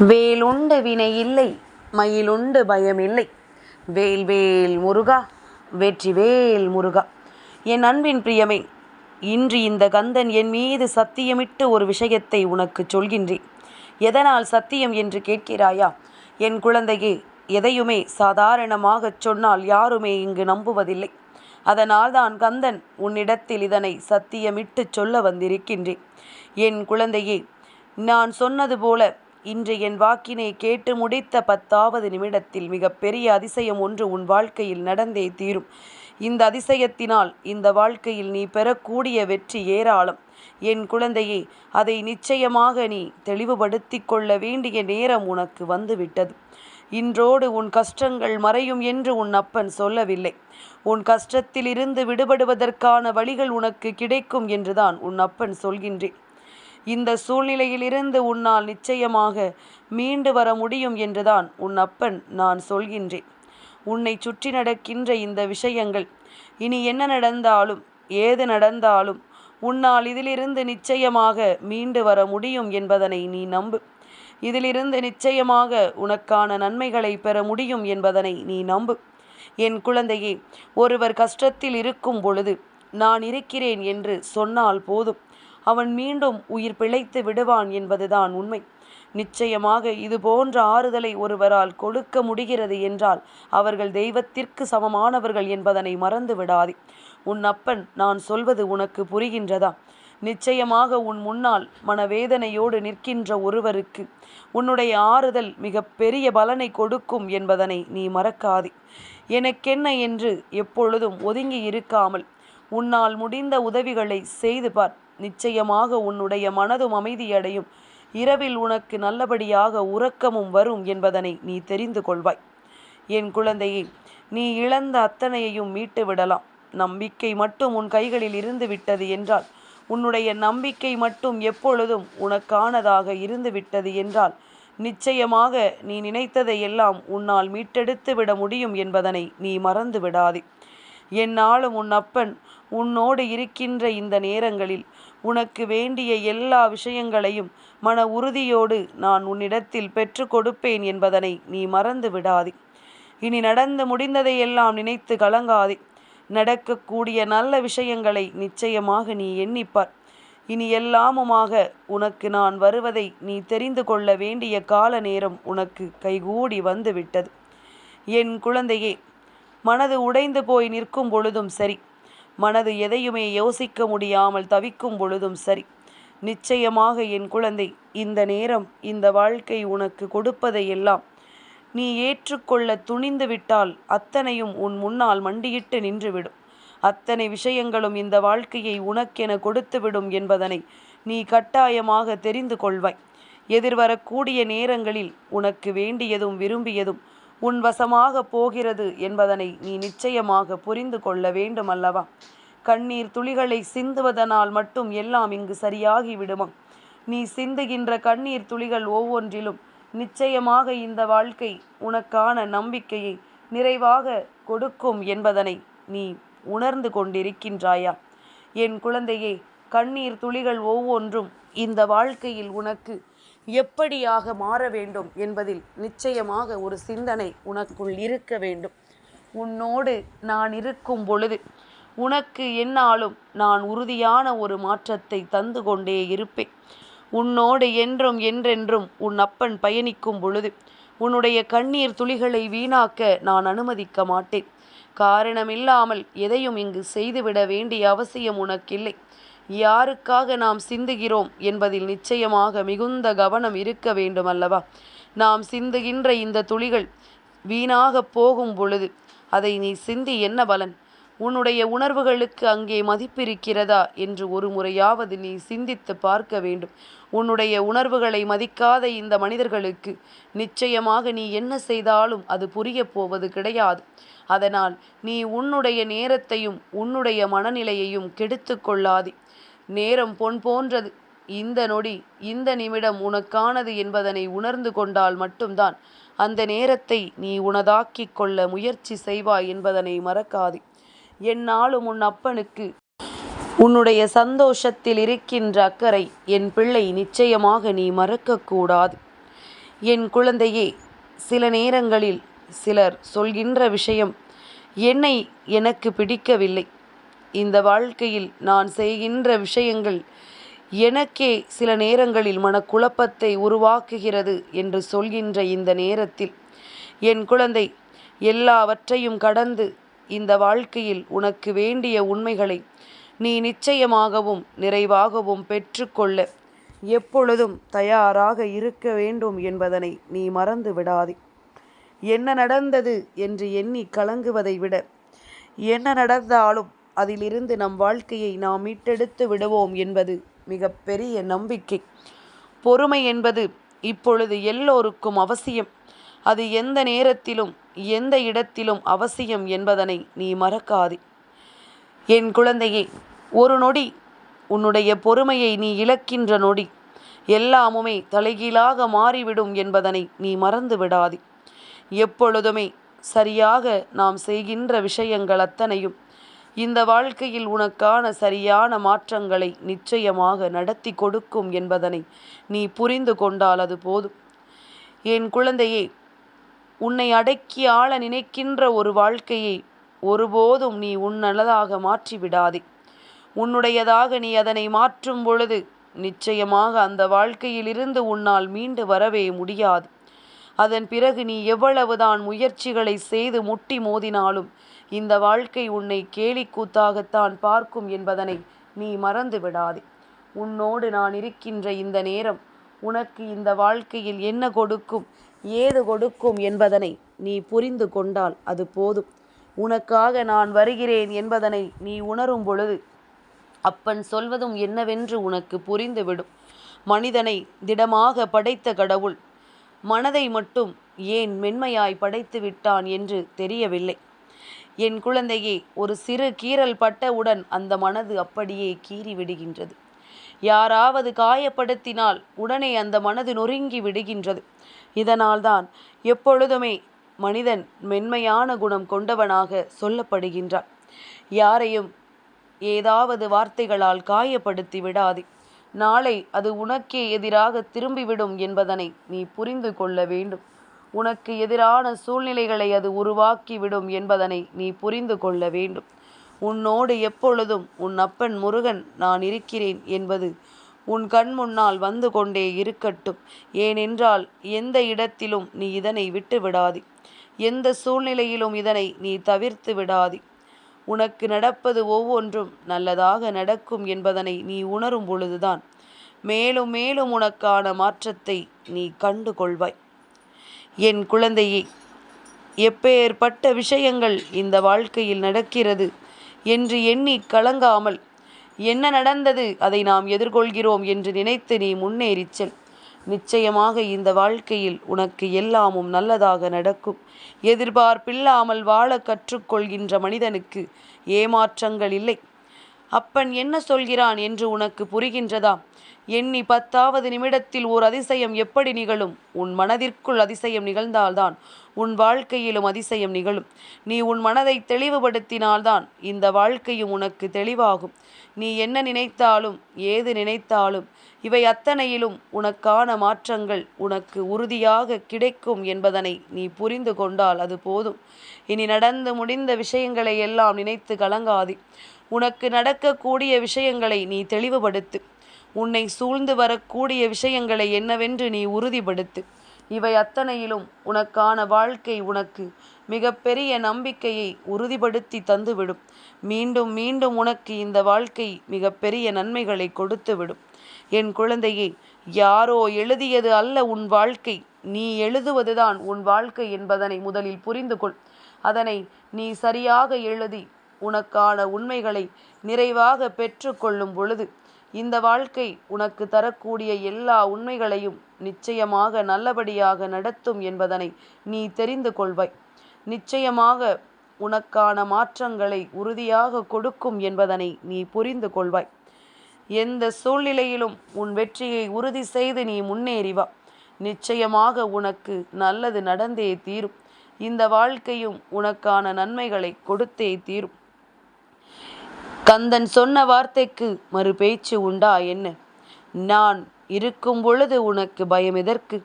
வேலுண்டு வினை இல்லை மயிலுண்டு பயமில்லை வேல் வேல் முருகா வெற்றிவேல் முருகா. என் அன்பின் பிரியமே இன்று இந்த கந்தன் என் மீது சத்தியமிட்டு ஒரு விஷயத்தை உனக்கு சொல்கின்றேன். எதனால் சத்தியம் என்று கேட்கிறாயா? என் குழந்தையே எதையுமே சாதாரணமாகச் சொன்னால் யாருமே இங்கு நம்புவதில்லை. அதனால்தான் கந்தன் உன்னிடத்தில் இதனை சத்தியமிட்டுச் சொல்ல வந்திருக்கின்றேன். என் குழந்தையே நான் சொன்னது போல இன்று என் வாக்கினை கேட்டு முடித்த பத்தாவது நிமிடத்தில் மிகப்பெரிய அதிசயம் ஒன்று உன் வாழ்க்கையில் நடந்தே தீரும். இந்த அதிசயத்தினால் இந்த வாழ்க்கையில் நீ பெறக்கூடிய வெற்றி ஏராளம். என் குழந்தையே அதை நிச்சயமாக நீ தெளிவுபடுத்திக் கொள்ள வேண்டிய நேரம் உனக்கு வந்துவிட்டது. இன்றோடு உன் கஷ்டங்கள் மறையும் என்று உன் அப்பன் சொல்லவில்லை. உன் கஷ்டத்திலிருந்து விடுபடுவதற்கான வழிகள் உனக்கு கிடைக்கும் என்றுதான் உன் அப்பன் சொல்கின்றேன். இந்த சூழ்நிலையிலிருந்து உன்னால் நிச்சயமாக மீண்டு வர முடியும் என்றுதான் உன் அப்பன் நான் சொல்கின்றேன். உன்னை சுற்றி நடக்கின்ற இந்த விஷயங்கள் இனி என்ன நடந்தாலும் ஏது நடந்தாலும் உன்னால் இதிலிருந்து நிச்சயமாக மீண்டு வர முடியும் என்பதனை நீ நம்பு. இதிலிருந்து நிச்சயமாக உனக்கான நன்மைகளை பெற முடியும் என்பதனை நீ நம்பு. என் குழந்தையே ஒருவர் கஷ்டத்தில் இருக்கும் பொழுது நான் இருக்கிறேன் என்று சொன்னால் போதும். அவன் மீண்டும் உயிர் பிழைத்து விடுவான் என்பதுதான் உண்மை. நிச்சயமாக இது போன்ற ஆறுதலை ஒருவரால் கொடுக்க முடிகிறது என்றால் அவர்கள் தெய்வத்திற்கு சமமானவர்கள் என்பதனை மறந்து விடாதே. உன் அப்பன் நான் சொல்வது உனக்கு புரிகின்றதா? நிச்சயமாக உன் முன்னால் மனவேதனையோடு நிற்கின்ற ஒருவருக்கு உன்னுடைய ஆறுதல் மிக பெரிய பலனை கொடுக்கும் என்பதனை நீ மறக்காதே. எனக்கென்ன என்று எப்பொழுதும் ஒதுங்கி இருக்காமல் உன்னால் முடிந்த உதவிகளை செய்து பார். நிச்சயமாக உன்னுடைய மனதும் அமைதியடையும். இரவில் உனக்கு நல்லபடியாக உறக்கமும் வரும் என்பதனை நீ தெரிந்து கொள்வாய். என் குழந்தையே நீ இழந்த அத்தனையையும் மீட்டு விடலாம் நம்பிக்கை மட்டும் உன் கைகளில் இருந்து விட்டது என்றால் உன்னுடைய நம்பிக்கை மட்டும் எப்பொழுதும் உனக்கானதாக இருந்து விட்டது என்றால் நிச்சயமாக நீ நினைத்ததை எல்லாம் உன்னால் மீட்டெடுத்து விட முடியும் என்பதனை நீ மறந்து விடாதே. என்னாலும் உன் அப்பன் உன்னோடு இருக்கின்ற இந்த நேரங்களில் உனக்கு வேண்டிய எல்லா விஷயங்களையும் மன உறுதியோடு நான் உன்னிடத்தில் பெற்று கொடுப்பேன் என்பதனை நீ மறந்து விடாதே. இனி நடந்து முடிந்ததையெல்லாம் நினைத்து கலங்காதே. நடக்கக்கூடிய நல்ல விஷயங்களை நிச்சயமாக நீ எண்ணிப்பார். இனி எல்லாமுமாக உனக்கு நான் வருவதை நீ தெரிந்து கொள்ள வேண்டிய கால நேரம் உனக்கு கைகூடி வந்துவிட்டது. என் குழந்தையே மனது உடைந்து போய் நிற்கும் பொழுதும் சரி. மனது எதையுமே யோசிக்க முடியாமல் தவிக்கும் பொழுதும் சரி. நிச்சயமாக என் குழந்தை இந்த நேரம் இந்த வாழ்க்கை உனக்கு கொடுப்பதையெல்லாம் நீ ஏற்றுக்கொள்ள துணிந்து விட்டால் அத்தனையும் உன் முன்னால் மண்டியிட்டு நின்றுவிடும். அத்தனை விஷயங்களும் இந்த வாழ்க்கையை உனக்கென கொடுத்துவிடும் என்பதனை நீ கட்டாயமாக தெரிந்து கொள்வாய். எதிர்வரக்கூடிய நேரங்களில் உனக்கு வேண்டியதும் விரும்பியதும் உன் வசமாக போகிறது என்பதனை நீ நிச்சயமாக புரிந்து கொள்ள வேண்டும் அல்லவா கண்ணீர் துளிகளை சிந்துவதனால் மட்டும் எல்லாம் இங்கு சரியாகி விடுமா நீ சிந்துகின்ற கண்ணீர் துளிகள் ஒவ்வொன்றிலும் நிச்சயமாக இந்த வாழ்க்கை உனக்கான நம்பிக்கையை நிறைவாக கொடுக்கும் என்பதனை நீ உணர்ந்து கொண்டிருக்கின்றாயா? என் குழந்தையே கண்ணீர் துளிகள் ஒவ்வொன்றும் இந்த வாழ்க்கையில் உனக்கு எப்படியாக மாற வேண்டும் என்பதில் நிச்சயமாக ஒரு சிந்தனை உனக்குள் இருக்க வேண்டும். உன்னோடு நான் இருக்கும் பொழுது உனக்கு என்னாலும் நான் உறுதியான ஒரு மாற்றத்தை தந்து கொண்டே இருப்பேன். உன்னோடு என்றும் என்றென்றும் உன் அப்பன் பயணிக்கும் பொழுது உன்னுடைய கண்ணீர் துளிகளை வீணாக்க நான் அனுமதிக்க மாட்டேன். காரணமில்லாமல் எதையும் இங்கு செய்துவிட வேண்டிய அவசியம் உனக்கில்லை. யாருக்காக நாம் சிந்துகிறோம் என்பதில் நிச்சயமாக மிகுந்த கவனம் இருக்க வேண்டும் அல்லவா நாம் சிந்துகின்ற இந்த துளிகள் வீணாக போகும் பொழுது அதை நீ சிந்தி என்ன பலன்? உன்னுடைய உணர்வுகளுக்கு அங்கே மதிப்பிருக்கிறதா என்று ஒரு முறையாவது நீ சிந்தித்து பார்க்க வேண்டும். உன்னுடைய உணர்வுகளை மதிக்காத இந்த மனிதர்களுக்கு நிச்சயமாக நீ என்ன செய்தாலும் அது புரியப் போவது கிடையாது. அதனால் நீ உன்னுடைய நேரத்தையும் உன்னுடைய மனநிலையையும் கெடுத்து கொள்ளாதே. நேரம் பொன் போன்றது. இந்த நொடி இந்த நிமிடம் உனக்கானது என்பதனை உணர்ந்து கொண்டால் மட்டும்தான் அந்த நேரத்தை நீ உனதாக்கிக் கொள்ள முயற்சி செய்வாய் என்பதனை மறக்காது. என்னாலும் உன் அப்பனுக்கு உன்னுடைய சந்தோஷத்தில் இருக்கின்ற அக்கறை என் பிள்ளை நிச்சயமாக நீ மறக்கக்கூடாது என் குழந்தையே சில நேரங்களில் சிலர் சொல்கின்ற விஷயம் என்னை எனக்கு பிடிக்கவில்லை. இந்த வாழ்க்கையில் நான் செய்கின்ற விஷயங்கள் எனக்கே சில நேரங்களில் மனக்குழப்பத்தை உருவாக்குகிறது என்று சொல்கின்ற இந்த நேரத்தில் என் குழந்தை எல்லாவற்றையும் கடந்து இந்த வாழ்க்கையில் உனக்கு வேண்டிய உண்மைகளை நீ நிச்சயமாகவும் நிறைவாகவும் பெற்றுக்கொள்ள எப்பொழுதும் தயாராக இருக்க வேண்டும் என்பதனை நீ மறந்து விடாதே. என்ன நடந்தது என்று எண்ணி கலங்குவதை விட என்ன நடந்தாலும் அதிலிருந்து நம் வாழ்க்கையை நாம் மீட்டெடுத்து விடுவோம் என்பது மிகப்பெரிய நம்பிக்கை. பொறுமை என்பது இப்பொழுது எல்லோருக்கும் அவசியம். அது எந்த நேரத்திலும் எந்த இடத்திலும் அவசியம் என்பதனை நீ மறக்காதே. என் குழந்தையே ஒரு நொடி உன்னுடைய பொறுமையை நீ இழக்கின்ற நொடி எல்லாமுமே தலைகீழாக மாறிவிடும் என்பதனை நீ மறந்து விடாதே. எப்பொழுதுமே சரியாக நாம் செய்கின்ற விஷயங்கள் அத்தனையும் இந்த வாழ்க்கையில் உனக்கான சரியான மாற்றங்களை நிச்சயமாக நடத்தி கொடுக்கும் என்பதனை நீ புரிந்து கொண்டால் அது போதும். என் குழந்தையே உன்னை அடக்கி ஆள நினைக்கின்ற ஒரு வாழ்க்கையை ஒருபோதும் நீ உன்னலதாக மாற்றிவிடாதே. உன்னுடையதாக நீ அதனை மாற்றும் பொழுது நிச்சயமாக அந்த வாழ்க்கையிலிருந்து உன்னால் மீண்டு வரவே முடியாது. அதன் பிறகு நீ எவ்வளவுதான் முயற்சிகளை செய்து முட்டி மோதினாலும் இந்த வாழ்க்கை உன்னை கேலி கூத்தாகத்தான் பார்க்கும் என்பதனை நீ மறந்து விடாதே. உன்னோடு நான் இருக்கின்ற இந்த நேரம் உனக்கு இந்த வாழ்க்கையில் என்ன கொடுக்கும் ஏது கொடுக்கும் என்பதனை நீ புரிந்து கொண்டால் அது போதும். உனக்காக நான் வருகிறேன் என்பதனை நீ உணரும் பொழுது அப்பன் சொல்வதும் என்னவென்று உனக்கு புரிந்துவிடும். மனிதனை திடமாக படைத்த கடவுள் மனதை மட்டும் ஏன் மென்மையாய் படைத்து விட்டான் என்று தெரியவில்லை. என் குழந்தையே ஒரு சிறு கீறல் பட்டவுடன் அந்த மனது அப்படியே கீறி விடுகின்றது யாராவது காயப்படுத்தினால் உடனே அந்த மனது நொறுங்கி விடுகின்றது. இதனால்தான் எப்பொழுதுமே மனிதன் மென்மையான குணம் கொண்டவனாக சொல்லப்படுகின்றான். யாரையும் ஏதாவது வார்த்தைகளால் காயப்படுத்தி விடாதே. நாளை அது உனக்கே எதிராக திரும்பிவிடும் என்பதனை நீ புரிந்து கொள்ள வேண்டும். உனக்கு எதிரான சூழ்நிலைகளை அது உருவாக்கிவிடும் என்பதனை நீ புரிந்து கொள்ள வேண்டும். உன்னோடு எப்பொழுதும் உன் அப்பன் முருகன் நான் இருக்கிறேன் என்பது உன் கண் முன்னால் வந்து கொண்டே இருக்கட்டும். ஏனென்றால் எந்த இடத்திலும் நீ இதனை விட்டு விடாதி. எந்த சூழ்நிலையிலும் இதனை நீ தவிர்த்து விடாதி. உனக்கு நடப்பது ஒவ்வொன்றும் நல்லதாக நடக்கும் என்பதனை நீ உணரும் பொழுதுதான். மேலும் மேலும் உனக்கான மாற்றத்தை நீ கண்டு கொள்வாய். என் குழந்தையே எப்பேற்பட்ட விஷயங்கள் இந்த வாழ்க்கையில் நடக்கிறது என்று எண்ணி கலங்காமல் என்ன நடந்தது அதை நாம் எதிர்கொள்கிறோம் என்று நினைத்து நீ முன்னேறிச் செல். நிச்சயமாக இந்த வாழ்க்கையில் உனக்கு எல்லாமும் நல்லதாக நடக்கும். எதிர்பார்ப்பில்லாமல் வாழ கற்றுக்கொள்கின்ற மனிதனுக்கு ஏமாற்றங்கள் இல்லை. அப்பன் என்ன சொல்கிறான் என்று உனக்கு புரிகின்றதா? எண்ணி பத்தாவது நிமிடத்தில் ஓர் அதிசயம் எப்படி நிகழும்? உன் மனதிற்குள் அதிசயம் நிகழ்ந்தால்தான் உன் வாழ்க்கையிலும் அதிசயம் நிகழும். நீ உன் மனதை தெளிவுபடுத்தினால்தான் இந்த வாழ்க்கையும் உனக்கு தெளிவாகும். நீ என்ன நினைத்தாலும் ஏது நினைத்தாலும் இவை அத்தனையிலும் உனக்கான மாற்றங்கள் உனக்கு உறுதியாக கிடைக்கும் என்பதனை நீ புரிந்து கொண்டால் அது போதும். இனி நடந்து முடிந்த விஷயங்களை எல்லாம் நினைத்து கலங்காதே. உனக்கு நடக்கக்கூடிய விஷயங்களை நீ தெளிவுபடுத்து. உன்னை சூழ்ந்து வரக்கூடிய விஷயங்களை என்னவென்று நீ உறுதிப்படுத்து. இவை அத்தனையிலும் உனக்கான வாழ்க்கை உனக்கு மிகப்பெரிய நம்பிக்கையை உறுதிப்படுத்தி தந்துவிடும். மீண்டும் மீண்டும் உனக்கு இந்த வாழ்க்கை மிகப்பெரிய நன்மைகளை கொடுத்துவிடும். என் குழந்தையே யாரோ எழுதியது அல்ல உன் வாழ்க்கை. நீ எழுதுவதுதான் உன் வாழ்க்கை என்பதனை முதலில் புரிந்து கொள் அதனை நீ சரியாக எழுதி உனக்கான உண்மைகளை நிறைவாக பெற்றுக்கொள்ளும் பொழுது இந்த வாழ்க்கை உனக்கு தரக்கூடிய எல்லா உண்மைகளையும் நிச்சயமாக நல்லபடியாக நடத்தும் என்பதனை நீ தெரிந்து கொள்வாய். நிச்சயமாக உனக்கான மாற்றங்களை உறுதியாக கொடுக்கும் என்பதனை நீ புரிந்து கொள்வாய். எந்த சூழ்நிலையிலும் உன் வெற்றியை உறுதி செய்து நீ முன்னேறிவா நிச்சயமாக உனக்கு நல்லது நடந்தே தீரும். இந்த வாழ்க்கையும் உனக்கான நன்மைகளை கொடுத்தே தீரும். கந்தன் சொன்ன வார்த்தைக்கு மறு பேச்சு உண்டா என்ன? நான் இருக்கும் பொழுது உனக்கு பயம் எதற்கு?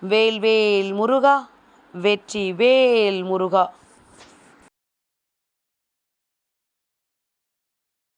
வேல் வேல் முருகா வெற்றி வேல் முருகா.